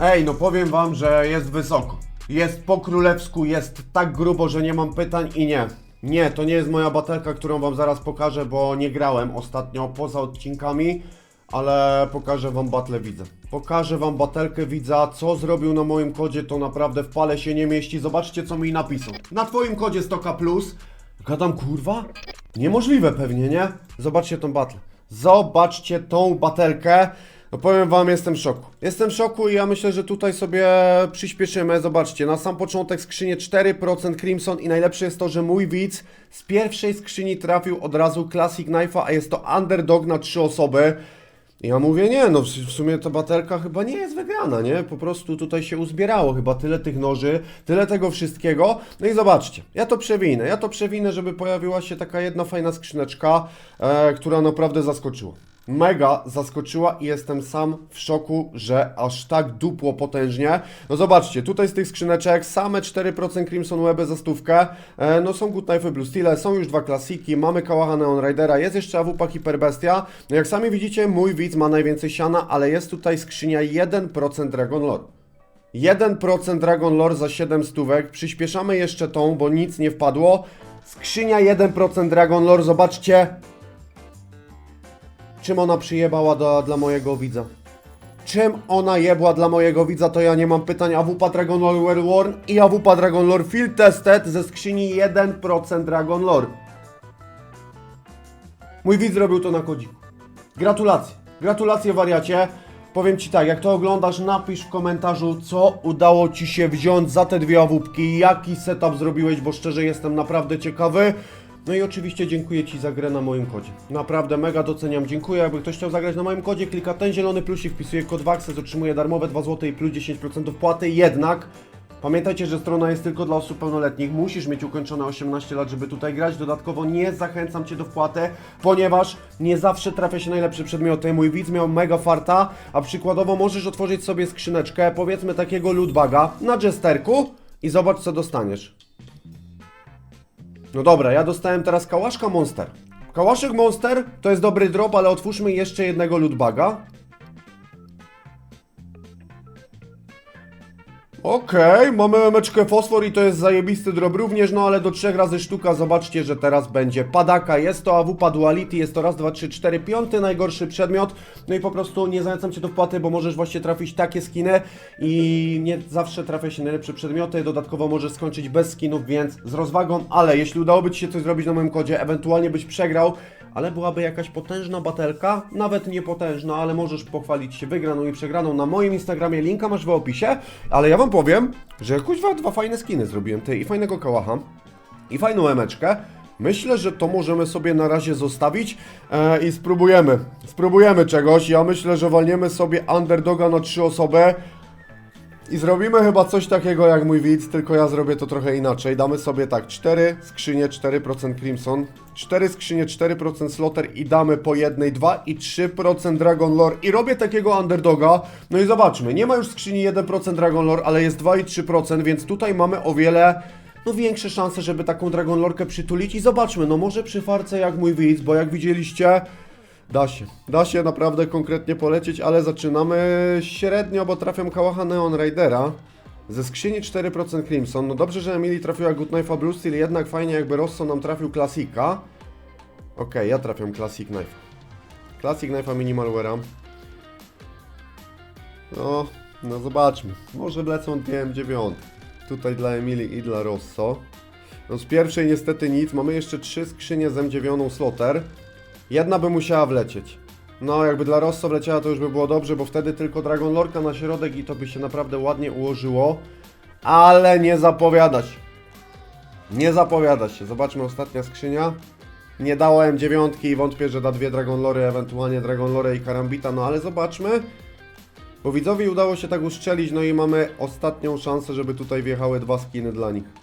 Ej, no powiem wam, że jest wysoko. Jest po królewsku, jest tak grubo, że nie mam pytań i nie. Nie, to nie jest moja batelka, którą wam zaraz pokażę, bo nie grałem ostatnio poza odcinkami, ale pokażę wam batle widza. Pokażę wam batelkę widza, co zrobił na moim kodzie, to naprawdę w pale się nie mieści. Zobaczcie, co mi napisał. Na twoim kodzie 100k+, plus. Gadam, kurwa? Niemożliwe pewnie, nie? Zobaczcie tą batlę. Zobaczcie tą batelkę. No powiem wam, jestem w szoku. Jestem w szoku i ja myślę, że tutaj sobie przyspieszymy. Zobaczcie, na sam początek skrzynię 4% Crimson i najlepsze jest to, że mój widz z pierwszej skrzyni trafił od razu Classic Knife'a, a jest to underdog na 3 osoby. I Ja mówię, nie, no w sumie ta batelka chyba nie jest wygrana, nie? Po prostu tutaj się uzbierało chyba tyle tych noży, tyle tego wszystkiego. No i zobaczcie, ja to przewinę, ja to przewinę, żeby pojawiła się taka jedna fajna skrzyneczka, e, która naprawdę zaskoczyła. Mega zaskoczyła i jestem sam w szoku, że aż tak dupło potężnie. No zobaczcie, tutaj z tych skrzyneczek same 4% Crimson Weby za stówkę. E, no są Good Knife Blue Steel, są już dwa klasiki, mamy Kałacha Neon Ridera, jest jeszcze AWP Hyperbestia. No jak sami widzicie, mój widz ma najwięcej siana, ale jest tutaj skrzynia 1% Dragon Lore. 1% Dragon Lore za 7 stówek. Przyspieszamy jeszcze tą, bo nic nie wpadło. Skrzynia 1% Dragon Lore, zobaczcie. Czym ona przyjebała do, dla mojego widza? Czym ona jebła dla mojego widza, to ja nie mam pytań. AWP Dragon Lore Well Worn i AWP Dragon Lore Field Tested ze skrzyni 1% Dragon Lore. Mój widz zrobił to na kodziku. Gratulacje. Gratulacje wariacie. Powiem Ci tak, jak to oglądasz, napisz w komentarzu, co udało Ci się wziąć za te dwie awupki, jaki setup zrobiłeś, bo szczerze jestem naprawdę ciekawy. No i oczywiście dziękuję Ci za grę na moim kodzie. Naprawdę mega doceniam, dziękuję. Jakby ktoś chciał zagrać na moim kodzie, klika ten zielony plusik, wpisuje kod WAXES, otrzymuje darmowe 2 zł i plus 10% płaty. Jednak Pamiętajcie, że strona jest tylko dla osób pełnoletnich. Musisz mieć ukończone 18 lat, żeby tutaj grać. Dodatkowo nie zachęcam Cię do wpłaty, ponieważ nie zawsze trafia się najlepsze przedmioty. Mój widz miał mega farta, a przykładowo możesz otworzyć sobie skrzyneczkę, powiedzmy takiego lootbaga na jesterku i zobacz co dostaniesz. No dobra, ja dostałem teraz kałaszka Monster. Kałaszek Monster to jest dobry drop, ale otwórzmy jeszcze jednego lootbaga. Okej, mamy emeczkę fosfor i to jest zajebisty drop również, no ale do trzech razy sztuka zobaczcie, że teraz będzie padaka. Jest to AWP Duality, jest to raz, dwa, trzy, cztery, piąty najgorszy przedmiot. No i po prostu nie zachęcam Cię do wpłaty, bo możesz właśnie trafić takie skiny i nie zawsze trafia się najlepsze przedmioty. Dodatkowo możesz skończyć bez skinów, więc z rozwagą, ale jeśli udałoby Ci się coś zrobić na moim kodzie, ewentualnie byś przegrał, ale byłaby jakaś potężna batelka, nawet nie potężna, ale możesz pochwalić się wygraną i przegraną na moim Instagramie, linka masz w opisie, ale ja wam powiem, że kuźwa dwa fajne skiny zrobiłem, ty i fajnego kałacha, i fajną emeczkę. Myślę, że to możemy sobie na razie zostawić e, i spróbujemy, spróbujemy czegoś. Ja myślę, że walniemy sobie underdoga na trzy osoby. I zrobimy chyba coś takiego jak mój widz, tylko ja zrobię to trochę inaczej. Damy sobie tak, 4 skrzynie, 4% Crimson, 4 skrzynie, 4% Slotter i damy po jednej 2 i 3% Dragon Lore. I robię takiego underdoga. No i zobaczmy, nie ma już skrzyni 1% Dragon Lore, ale jest 2 i 3%, więc tutaj mamy o wiele no większe szanse, żeby taką Dragon Lorkę przytulić i zobaczmy, no może przy farce jak mój widz, bo jak widzieliście, Da się. Da się naprawdę konkretnie polecieć, ale zaczynamy średnio, bo trafiam Kałacha Neon Ridera. Ze skrzyni 4% Crimson. No dobrze, że Emily trafiła Good Knife'a Blue Steel, jednak fajnie jakby Rosso nam trafił klasika. Okej, ja trafiam Classic Knife. Classic Knife'a Minimalware'a. No, no zobaczmy. Może wlecą dwie M9. Tutaj dla Emily i dla Rosso. No z pierwszej niestety nic. Mamy jeszcze trzy skrzynie z M9 Slotter. Jedna by musiała wlecieć. No, jakby dla Rosso wleciała, to już by było dobrze, bo wtedy tylko Dragon Lorka na środek i to by się naprawdę ładnie ułożyło. Ale nie zapowiada się. Nie zapowiada się. Zobaczmy ostatnia skrzynia. Nie dało M9 i wątpię, że da dwie Dragon Lory, ewentualnie Dragon Lore i Karambita, no ale zobaczmy. Bo widzowi udało się tak uszczelić, no i mamy ostatnią szansę, żeby tutaj wjechały dwa skiny dla nich.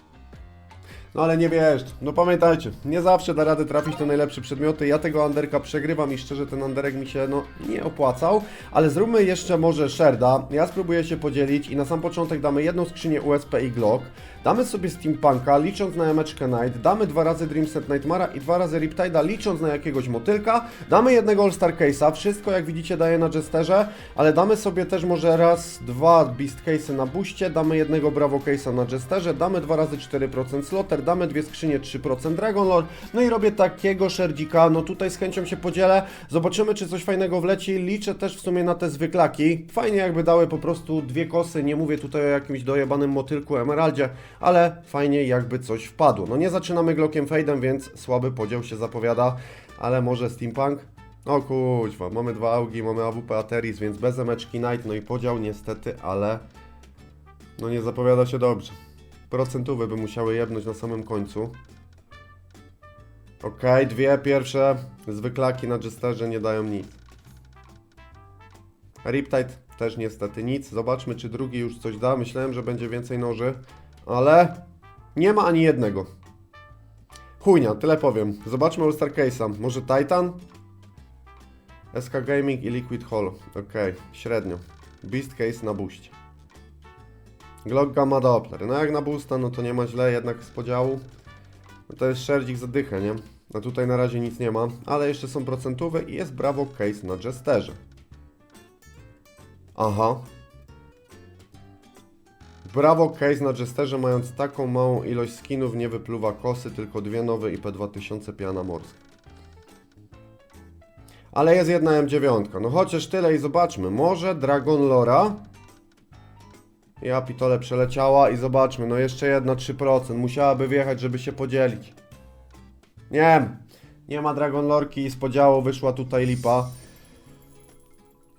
No ale nie wiesz, no pamiętajcie, nie zawsze da radę trafić na najlepsze przedmioty. Ja tego Anderka przegrywam i szczerze ten Anderek mi się no nie opłacał. Ale zróbmy jeszcze może Sherda. Ja spróbuję się podzielić i na sam początek damy jedną skrzynię USP i Glock. Damy sobie Steampunka, licząc na Emeczkę Knight, damy dwa razy Dreamset Nightmara i dwa razy Riptide'a, licząc na jakiegoś motylka, damy jednego All-Star Case'a, wszystko jak widzicie daje na Jesterze, ale damy sobie też może raz, dwa Beast Case'y na buście, damy jednego Bravo Case'a na Jesterze, damy dwa razy 4% Slotter, damy dwie skrzynie 3% Dragon Lord, no i robię takiego szerdzika, no tutaj z chęcią się podzielę, zobaczymy czy coś fajnego wleci, liczę też w sumie na te zwyklaki, fajnie jakby dały po prostu dwie kosy, nie mówię tutaj o jakimś dojebanym motylku Emeraldzie, ale fajnie jakby coś wpadło. No nie zaczynamy Glockiem Fade'em, więc słaby podział się zapowiada, ale może Steampunk? O kuźwa, mamy dwa augi, mamy AWP Ateris, więc bez emeczki Knight, no i podział niestety, ale no nie zapowiada się dobrze. Procentówy by musiały jebnąć na samym końcu. Okej, dwie pierwsze zwyklaki na Jesterze nie dają nic. Riptide też niestety nic. Zobaczmy, czy drugi już coś da. Myślałem, że będzie więcej noży, ale nie ma ani jednego. Chujnia, tyle powiem. Zobaczmy All-Star Case'a. Może Titan? SK Gaming i Liquid Holo. Okej, średnio. Beast Case na booście. Glock Gamma Doppler. No jak na boosta, no to nie ma źle, jednak z podziału. No to jest szerdzik za dychę, nie? No tutaj na razie nic nie ma, ale jeszcze są procentowe i jest Bravo Case na Jesterze. Aha. Brawo Case na Jesterze mając taką małą ilość skinów nie wypluwa kosy, tylko dwie nowe i P2000 piana morska. Ale jest jedna M9. No chociaż tyle i zobaczmy. Może Dragon Lora? Ja pitole przeleciała i zobaczmy. No jeszcze jedna 3%. Musiałaby wjechać, żeby się podzielić. Nie. Nie ma Dragon Lorki i z podziału wyszła tutaj lipa.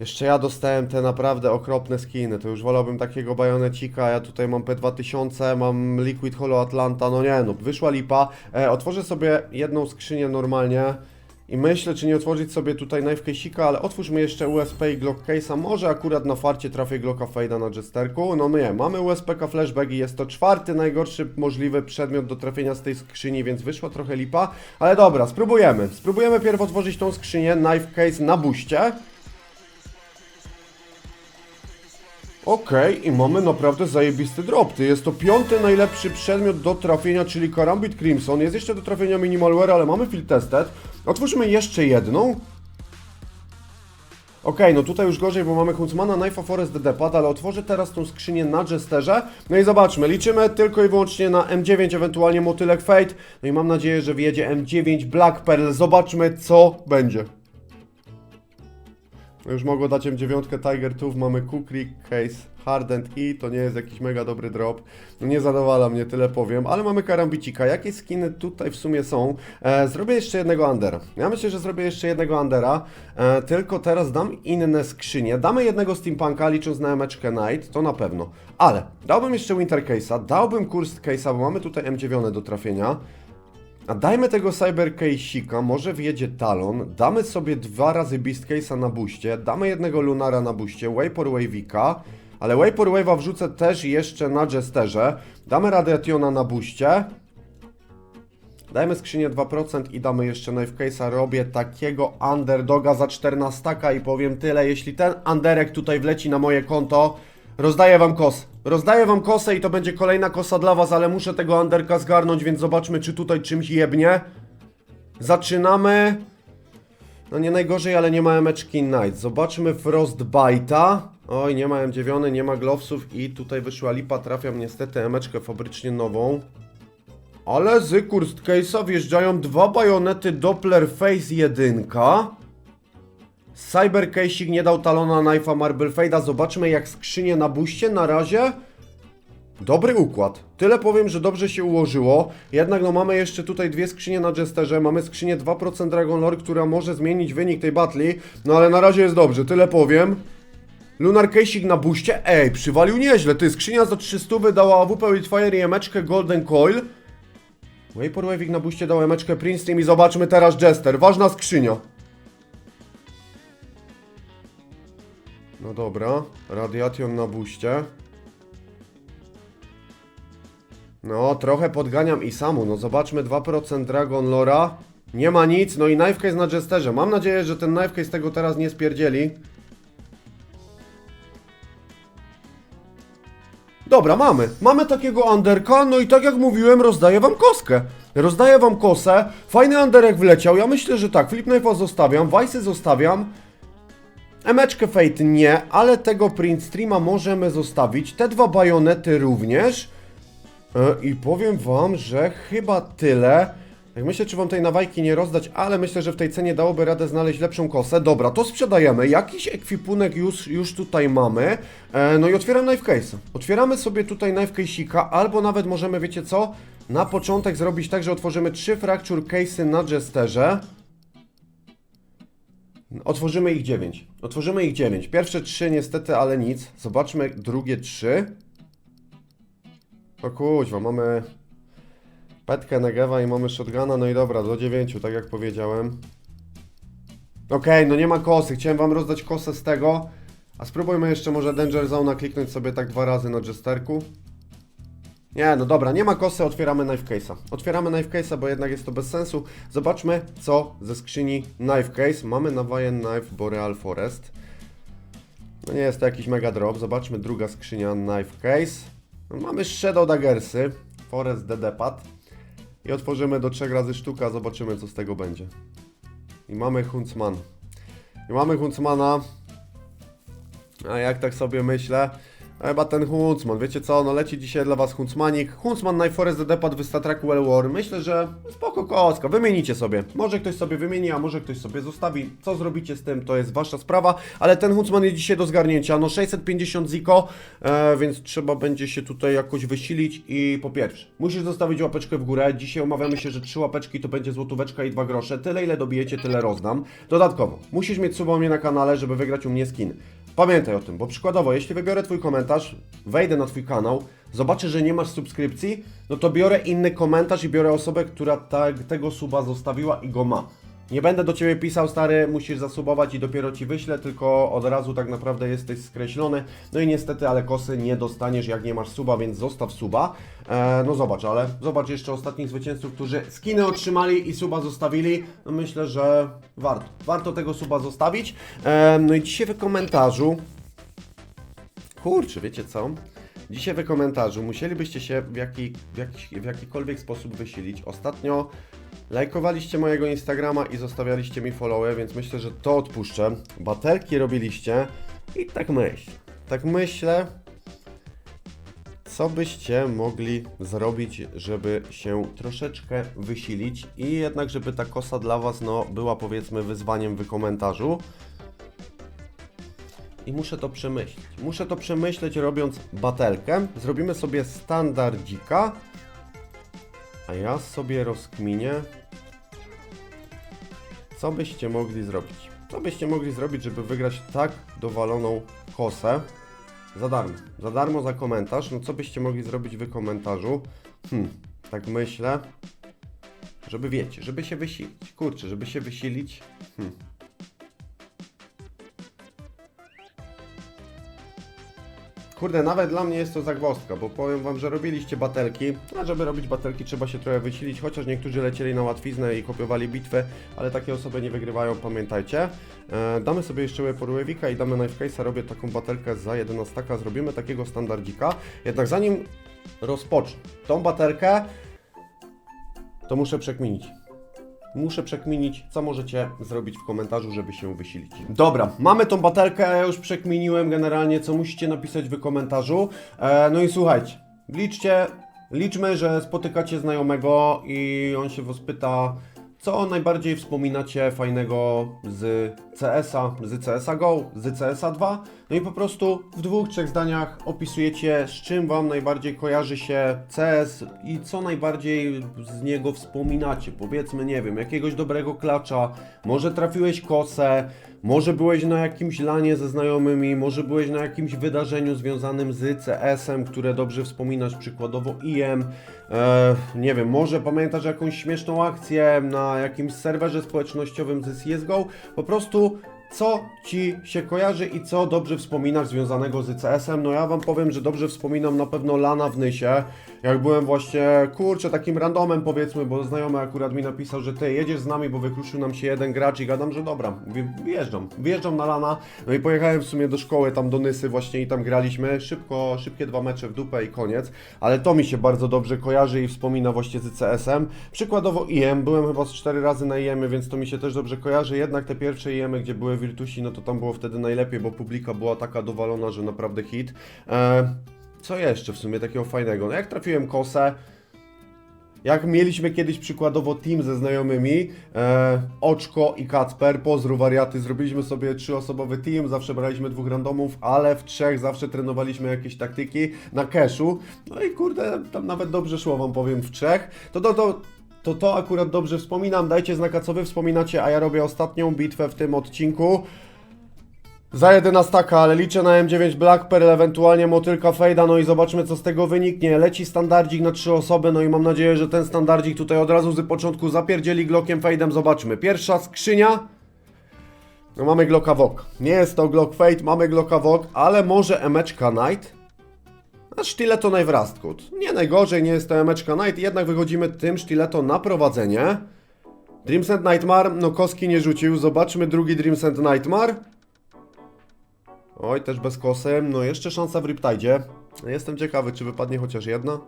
Jeszcze ja dostałem te naprawdę okropne skiny, to już wolałbym takiego bajonecika, ja tutaj mam P2000, mam Liquid Holo Atlanta, no nie no, wyszła lipa. E, otworzę sobie jedną skrzynię normalnie i myślę, czy nie otworzyć sobie tutaj knife case'ika, ale otwórzmy jeszcze USP i Glock case'a, może akurat na farcie trafię Glocka Fade'a na Jesterku, no nie, mamy USPK flashback i jest to czwarty najgorszy możliwy przedmiot do trafienia z tej skrzyni, więc wyszła trochę lipa, ale dobra, spróbujemy, spróbujemy pierw otworzyć tą skrzynię, knife case na buście. Okej, i mamy naprawdę zajebisty drop. Ty, Jest to piąty najlepszy przedmiot do trafienia, czyli Karambit Crimson. Jest jeszcze do trafienia Minimalware, ale mamy field tested. Otwórzmy jeszcze jedną. Okej, no tutaj już gorzej, bo mamy Huntsmana, Knife'a, Forest, D-Pad, ale otworzę teraz tą skrzynię na Jesterze. No i zobaczmy, liczymy tylko i wyłącznie na M9, ewentualnie Motylek Fate. No i mam nadzieję, że wyjedzie M9 Black Pearl. Zobaczmy, co będzie. Już mogło dać M9 Tiger Tooth, mamy Kukri, Case, Hardened i to nie jest jakiś mega dobry drop. No nie zadowala mnie, tyle powiem, ale mamy karambicika. Jakie skiny tutaj w sumie są? E, zrobię jeszcze jednego Undera. Ja myślę, że zrobię jeszcze jednego Undera, e, tylko teraz dam inne skrzynie. Damy jednego Steampunka, licząc na Emeczkę Night, to na pewno. Ale dałbym jeszcze Winter Case'a, dałbym Cursed Case'a, bo mamy tutaj M9 do trafienia. A dajmy tego Cyber Case'ika, może wjedzie Talon, damy sobie dwa razy Beast Case'a na buście, damy jednego Lunara na buście, Vapor Wave'ika, ale Vapor Wave'a wrzucę też jeszcze na Jesterze, damy Radiationa na buście, dajmy skrzynię 2% i damy jeszcze Knife Case'a, robię takiego underdoga za 14 i powiem tyle, jeśli ten underek tutaj wleci na moje konto, rozdaję wam kos. Rozdaję wam kosę i to będzie kolejna kosa dla was, ale muszę tego underka zgarnąć, więc zobaczmy czy tutaj czymś jebnie. Zaczynamy. No nie najgorzej, ale nie ma emeczki Knight. Zobaczmy Frostbite'a. Oj, nie ma M9, nie ma glowsów i tutaj wyszła lipa. Trafiam niestety emeczkę fabrycznie nową. Ale z Kurst Case'a wjeżdżają dwa bajonety Doppler Face 1. Cyber Case'ik nie dał talona Knife'a Marble Fade'a. Zobaczmy jak skrzynie na buście. Na razie dobry układ. Tyle powiem, że dobrze się ułożyło. Jednak no mamy jeszcze tutaj dwie skrzynie na Jesterze. Mamy skrzynię 2% Dragon Lore, która może zmienić wynik tej batli. No ale na razie jest dobrze, tyle powiem. Lunar Case'ik na buście. Ej, przywalił nieźle. Ty, skrzynia za 300 wydała AWP Witfire i emeczkę Golden Coil. Vapor Wave'ik na buście dał emeczkę Prince Team i zobaczmy teraz Jester. Ważna skrzynia. No dobra, Radiation na buście. No, trochę podganiam i samu. No, zobaczmy 2% Dragon Lora. Nie ma nic, no i knife case na Jesterze. Mam nadzieję, że ten knife case tego teraz nie spierdzieli. Dobra, mamy. Mamy takiego underka, no i tak jak mówiłem, rozdaję wam koskę. Rozdaję wam kosę. Fajny underek wleciał. Ja myślę, że tak. Flip Knife'a zostawiam, Vice'y zostawiam. Emeczkę Fate nie, ale tego print streama możemy zostawić. Te dwa bajonety również. E, I powiem wam, że chyba tyle. Myślę, czy wam tej nawajki nie rozdać, ale myślę, że w tej cenie dałoby radę znaleźć lepszą kosę. Dobra, to sprzedajemy. Jakiś ekwipunek już, już tutaj mamy. E, no i otwieram knife case. Otwieramy sobie tutaj knife case'ika, albo nawet możemy, wiecie co? Na początek zrobić tak, że otworzymy trzy fracture case'y na Jesterze. Otworzymy ich 9. Otworzymy ich 9. Pierwsze 3 niestety, ale nic. Zobaczmy drugie 3. O kuźwa, mamy petkę Negewa i mamy shotguna, no i dobra, do 9, tak jak powiedziałem. Okej, no nie ma kosy, chciałem wam rozdać kosę z tego. A spróbujmy jeszcze może Danger Zone kliknąć sobie tak dwa razy na Jesterku. Nie, no dobra, nie ma kosy, otwieramy knife case'a. Otwieramy knife case'a, bo jednak jest to bez sensu. Zobaczmy, co ze skrzyni knife case. Mamy Navajen Knife Boreal Forest. No nie jest to jakiś mega drop. Zobaczmy, druga skrzynia knife case. No, mamy Shadow Daggersy, Forest DD Pad. I otworzymy do trzech razy sztuka, zobaczymy co z tego będzie. I mamy Huntsman. I mamy Huntsmana. A jak tak sobie myślę, chyba ten Huntsman, wiecie co, no leci dzisiaj dla was Huntsmanik. Huntsman Najforest DD Pad w Statraku Well War. Myślę, że spoko koska, wymienicie sobie. Może ktoś sobie wymieni, a może ktoś sobie zostawi. Co zrobicie z tym, to jest wasza sprawa, ale ten Huntsman jest dzisiaj do zgarnięcia. No 650 ziko, e, więc trzeba będzie się tutaj jakoś wysilić i po pierwsze, musisz zostawić łapeczkę w górę. Dzisiaj umawiamy się, że trzy łapeczki to będzie złotóweczka i dwa grosze. Tyle ile dobijecie, tyle rozdam. Dodatkowo, musisz mieć suba mnie na kanale, żeby wygrać u mnie skin. Pamiętaj o tym, bo przykładowo, jeśli wybiorę Twój komentarz, wejdę na Twój kanał, zobaczę, że nie masz subskrypcji, no to biorę inny komentarz i biorę osobę, która tak, tego suba zostawiła i go ma. Nie będę do Ciebie pisał, stary, musisz zasubować i dopiero Ci wyślę, tylko od razu tak naprawdę jesteś skreślony. No i niestety, ale kosy nie dostaniesz, jak nie masz suba, więc zostaw suba. E, no zobacz, ale zobacz jeszcze ostatnich zwycięzców, którzy skiny otrzymali i suba zostawili. No myślę, że warto, warto tego suba zostawić. E, no i dzisiaj w komentarzu Kurczę, wiecie co? Dzisiaj w komentarzu musielibyście się w, jaki, w, w jakikolwiek sposób wysilić. Ostatnio lajkowaliście mojego Instagrama i zostawialiście mi followy, więc myślę, że to odpuszczę. Baterki robiliście i tak myślę. Tak myślę, co byście mogli zrobić, żeby się troszeczkę wysilić i jednak, żeby ta kosa dla Was no, była powiedzmy wyzwaniem w komentarzu. I muszę to przemyśleć. Muszę to przemyśleć robiąc batelkę. Zrobimy sobie standardzika. A ja sobie rozkminię, co byście mogli zrobić. Co byście mogli zrobić, żeby wygrać tak dowaloną kosę? Za darmo. Za darmo za komentarz. No co byście mogli zrobić w komentarzu? Hmm, tak myślę. Żeby wiecie, żeby się wysilić. Kurczę, żeby się wysilić. Hmm. Kurde, nawet dla mnie jest to zagwozdka, bo powiem wam, że robiliście batelki, a żeby robić batelki trzeba się trochę wysilić, chociaż niektórzy lecieli na łatwiznę i kopiowali bitwy, ale takie osoby nie wygrywają, pamiętajcie. E, damy sobie jeszcze Weporwevika i damy Knife Case'a, robię taką batelkę za 11, zrobimy takiego standardzika, jednak zanim rozpocznę tą batelkę, to muszę przekminić. Muszę przekminić, co możecie zrobić w komentarzu, żeby się wysilić. Dobra, mamy tą batelkę, ja już przekminiłem generalnie, co musicie napisać w komentarzu. E, no i słuchajcie, liczcie, liczmy, że spotykacie znajomego i on się was pyta, co najbardziej wspominacie fajnego z CS-a, z CS-a GO, z CS-a 2. No i po prostu w dwóch, trzech zdaniach opisujecie, z czym Wam najbardziej kojarzy się CS i co najbardziej z niego wspominacie. Powiedzmy, nie wiem, jakiegoś dobrego klacza, może trafiłeś kosę, może byłeś na jakimś lanie ze znajomymi, może byłeś na jakimś wydarzeniu związanym z CS-em, które dobrze wspominasz, przykładowo IM. E, nie wiem, może pamiętasz jakąś śmieszną akcję na jakimś serwerze społecznościowym ze CSGO. Po prostu co ci się kojarzy i co dobrze wspominasz związanego z ICS-em? No ja wam powiem, że dobrze wspominam na pewno Lana w Nysie. Jak byłem właśnie, kurczę, takim randomem powiedzmy, bo znajomy akurat mi napisał, że ty jedziesz z nami, bo wykluczył nam się jeden gracz i gadam, że dobra, wyjeżdżam, wyjeżdżam na Lana. No i pojechałem w sumie do szkoły, tam do Nysy właśnie i tam graliśmy. Szybko, szybkie dwa mecze w dupę i koniec. Ale to mi się bardzo dobrze kojarzy i wspomina właśnie z ICS-em. Przykładowo IM, byłem chyba z cztery razy na IM, więc to mi się też dobrze kojarzy. Jednak te pierwsze IM, gdzie były Virtusi, no to tam było wtedy najlepiej, bo publika była taka dowalona, że naprawdę hit. Eee, co jeszcze w sumie takiego fajnego? No jak trafiłem kosę, jak mieliśmy kiedyś przykładowo team ze znajomymi, e, Oczko i Kacper, pozdro wariaty, zrobiliśmy sobie trzyosobowy team, zawsze braliśmy dwóch randomów, ale w trzech zawsze trenowaliśmy jakieś taktyki na cashu, no i kurde, tam nawet dobrze szło wam powiem w trzech, to to, to to to akurat dobrze wspominam, dajcie znaka co wy wspominacie, a ja robię ostatnią bitwę w tym odcinku. Za 11, ale liczę na M9 Black Pearl, ewentualnie motylka Fejda, no i zobaczmy co z tego wyniknie. Leci standardzik na trzy osoby, no i mam nadzieję, że ten standardzik tutaj od razu z początku zapierdzieli Glockiem Fejdem. Zobaczmy. Pierwsza skrzynia. No mamy Glocka Wok. Nie jest to Glock Fade, mamy Glocka Wok, ale może Emeczka Knight? A sztyleto najwrastkut. Nie najgorzej, nie jest to Emeczka Knight, jednak wychodzimy tym sztyleto na prowadzenie. Dreamsend Nightmare, no koski nie rzucił, zobaczmy drugi Dreamsend Nightmare. Oj, też bez kosy. No jeszcze szansa w Riptide. Jestem ciekawy, czy wypadnie chociaż jedna.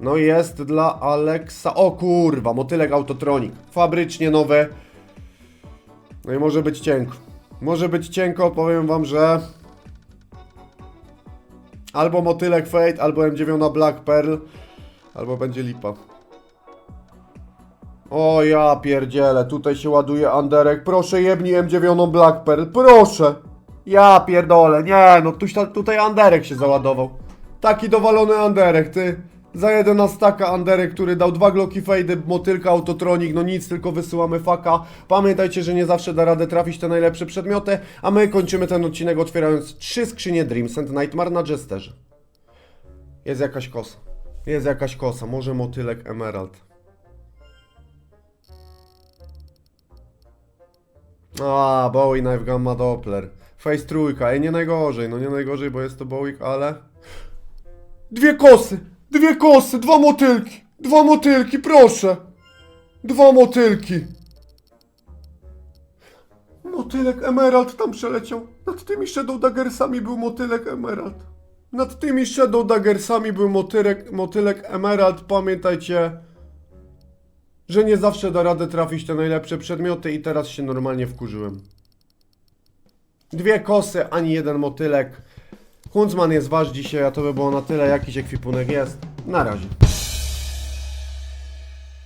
No jest dla Alexa. O kurwa, motylek Autotronic. Fabrycznie nowe. No i może być cienko. Może być cienko, powiem wam, że... Albo motylek Fate, albo M9 Black Pearl, albo będzie lipa. O ja pierdzielę, tutaj się ładuje Anderek. Proszę jebnij M9 Black Pearl, proszę. Ja pierdolę, nie no, tuś, tutaj Anderek się załadował. Taki dowalony Anderek, ty. Za 11 taka Anderek, który dał dwa Glocki Fade, motylka, autotronik, no nic, tylko wysyłamy faka. Pamiętajcie, że nie zawsze da radę trafić te najlepsze przedmioty, a my kończymy ten odcinek otwierając trzy skrzynie Dreams and Nightmare na Jesterze. Jest jakaś kosa. Jest jakaś kosa, może motylek Emerald. A, Bowie Knife Gamma Doppler. Face trójka, ej nie najgorzej, no nie najgorzej, bo jest to Bowick, ale... Dwie kosy! Dwie kosy! Dwa motylki! Dwa motylki, proszę! Dwa motylki! Motylek Emerald tam przeleciał. Nad tymi Shadow Daggersami był motylek Emerald. Nad tymi Shadow Daggersami był motylek, motylek Emerald. Pamiętajcie, że nie zawsze da radę trafić te najlepsze przedmioty i teraz się normalnie wkurzyłem. Dwie kosy, ani jeden motylek. Huntsman jest wasz dzisiaj, a to by było na tyle. Jakiś ekwipunek jest. Na razie.